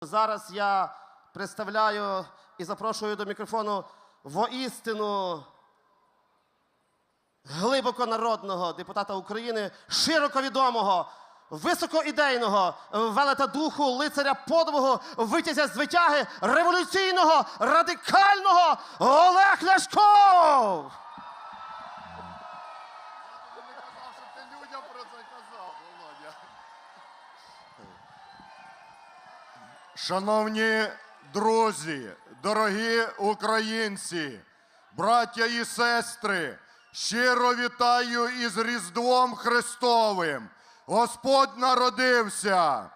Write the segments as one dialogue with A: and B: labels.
A: Зараз я представляю і запрошую до мікрофону воістину глибоко народного депутата України, широко відомого, високоідейного велета духу, лицаря подвигу, витязя з витяги, революційного, радикального Олег Ляшко!
B: Шановні друзі, дорогі українці, браття і сестри, щиро вітаю із Різдвом Христовим. Господь народився.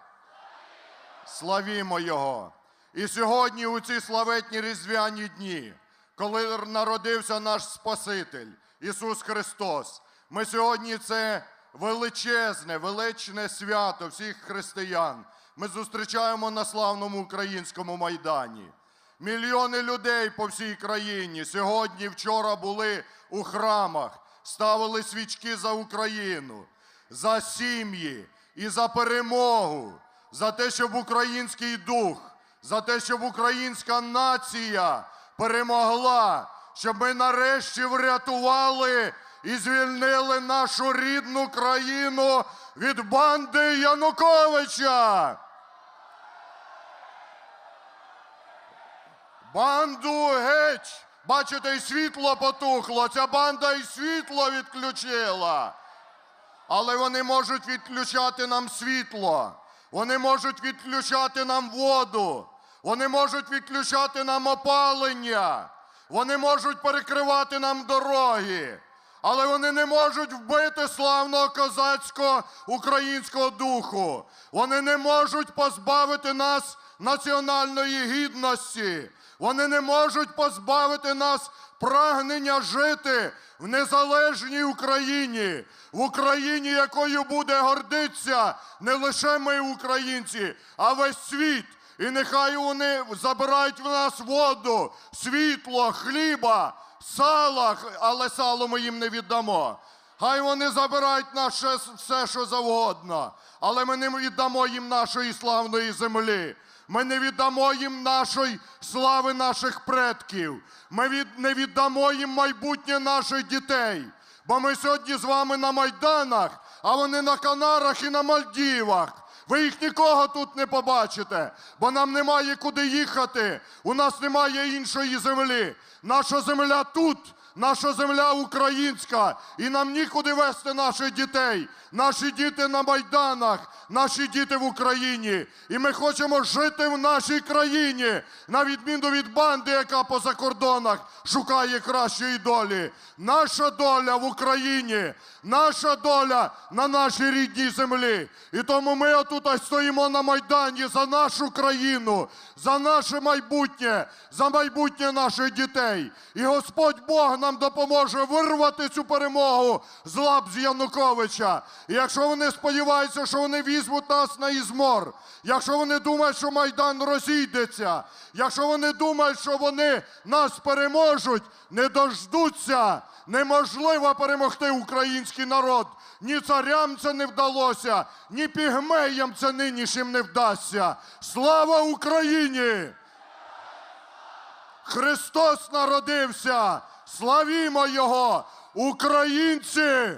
B: Славімо Його! І сьогодні, у ці славетні різдвяні дні, коли народився наш Спаситель Ісус Христос, ми сьогодні це величезне, величне свято всіх християн. Ми зустрічаємо на славному українському майдані. Мільйони людей по всій країні сьогодні, вчора були у храмах, ставили свічки за Україну, за сім'ї і за перемогу, за те, щоб український дух, за те, щоб українська нація перемогла, щоб ми нарешті врятували і звільнили нашу рідну країну від банди Януковича. Банду геть! Бачите, і світло потухло. Ця банда і світло відключила. Але вони можуть відключати нам світло. Вони можуть відключати нам воду. Вони можуть відключати нам опалення. Вони можуть перекривати нам дороги. Але вони не можуть вбити славного козацького українського духу. Вони не можуть позбавити нас національної гідності. Вони не можуть позбавити нас прагнення жити в незалежній Україні, в Україні, якою буде гордитися не лише ми, українці, а весь світ. І нехай вони забирають в нас воду, світло, хліба, сала, але сало ми їм не віддамо. Хай вони забирають наше все, що завгодно, але ми не віддамо їм нашої славної землі. Ми не віддамо їм нашої слави наших предків. Ми від, не віддамо їм майбутнє наших дітей. Бо ми сьогодні з вами на Майданах, а вони на Канарах і на Мальдівах. Ви їх нікого тут не побачите, бо нам немає куди їхати. У нас немає іншої землі. Наша земля тут, наша земля українська, і нам нікуди вести наших дітей. Наші діти на майданах, наші діти в Україні. І ми хочемо жити в нашій країні, на відміну від банди, яка по закордонах шукає кращої долі. Наша доля в Україні, наша доля на нашій рідній землі. І тому ми отут стоїмо на Майдані за нашу країну, за наше майбутнє, за майбутнє наших дітей. І Господь Бог нам допоможе вирвати цю перемогу з лап з Януковича. І якщо вони сподіваються, що вони візьмуть нас на ізмор, якщо вони думають, що Майдан розійдеться, якщо вони думають, що вони нас переможуть, не дождуться. Неможливо перемогти український народ. Ні царям це не вдалося, ні пігмеям це нинішнім не вдасться. Слава Україні! Христос народився! Славімо Його! Українці!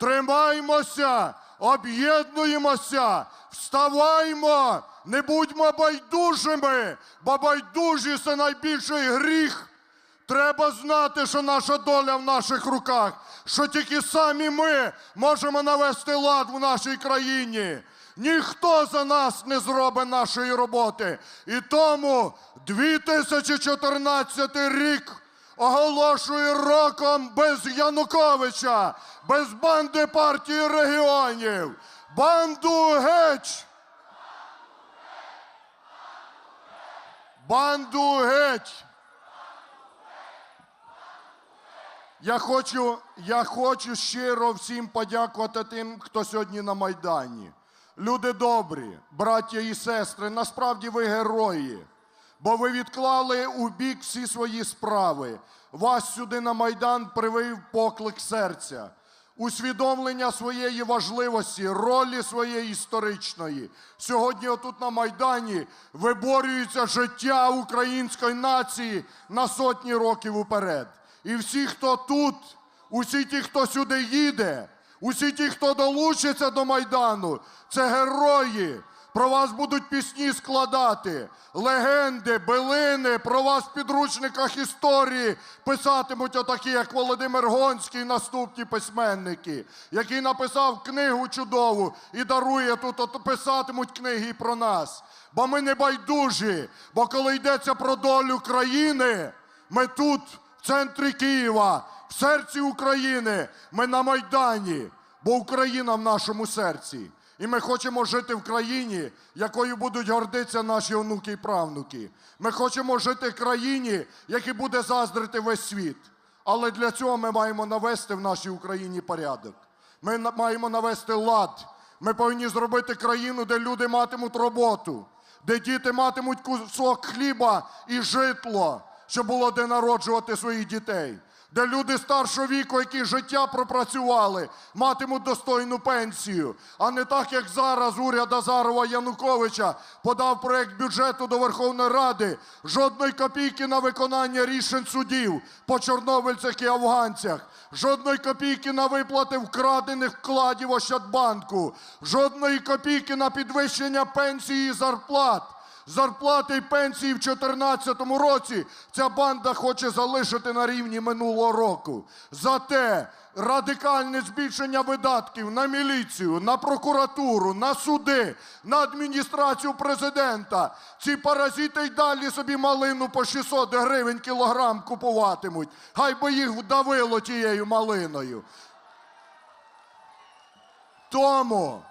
B: Тримаймося, об'єднуємося, вставаймо, не будьмо байдужими, бо байдужість це найбільший гріх. Треба знати, що наша доля в наших руках, що тільки самі ми можемо навести лад в нашій країні. Ніхто за нас не зробить нашої роботи. І тому 2014 рік оголошує роком без Януковича, без банди партії регіонів. Банду геть! Банду геть! Я хочу, я хочу щиро всім подякувати тим, хто сьогодні на Майдані. Люди добрі, браття і сестри, насправді ви герої, бо ви відклали у бік всі свої справи. Вас сюди на Майдан привив поклик серця. усвідомлення своєї важливості, ролі своєї історичної. Сьогодні, отут на Майдані, виборюється життя української нації на сотні років уперед. І всі, хто тут, усі ті, хто сюди їде, усі ті, хто долучиться до Майдану, це герої. Про вас будуть пісні складати, легенди, билини, про вас в підручниках історії писатимуть отакі, як Володимир Гонський, наступні письменники, який написав книгу чудову і дарує тут, от писатимуть книги про нас. Бо ми не байдужі, бо коли йдеться про долю країни, ми тут, в центрі Києва, в серці України, ми на Майдані, бо Україна в нашому серці. І ми хочемо жити в країні, якою будуть гордитися наші онуки і правнуки. Ми хочемо жити в країні, якій буде заздрити весь світ. Але для цього ми маємо навести в нашій Україні порядок. Ми маємо навести лад. Ми повинні зробити країну, де люди матимуть роботу, де діти матимуть кусок хліба і житло, щоб було де народжувати своїх дітей де люди старшого віку, які життя пропрацювали, матимуть достойну пенсію, а не так, як зараз уряд Азарова Януковича подав проект бюджету до Верховної Ради, жодної копійки на виконання рішень судів по чорнобильцях і афганцях, жодної копійки на виплати вкрадених вкладів Ощадбанку, жодної копійки на підвищення пенсії і зарплат. Зарплати і пенсії в 2014 році ця банда хоче залишити на рівні минулого року. Зате радикальне збільшення видатків на міліцію, на прокуратуру, на суди, на адміністрацію президента. Ці паразити й далі собі малину по 600 гривень кілограм купуватимуть. Хай би їх вдавило тією малиною. Тому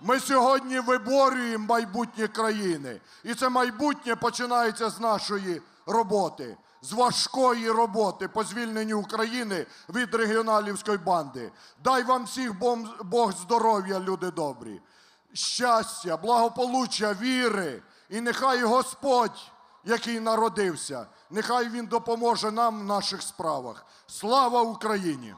B: ми сьогодні виборюємо майбутнє країни. І це майбутнє починається з нашої роботи, з важкої роботи по звільненню України від регіоналівської банди. Дай вам всіх Бог здоров'я, люди добрі, щастя, благополуччя, віри. І нехай Господь, який народився, нехай Він допоможе нам в наших справах. Слава Україні!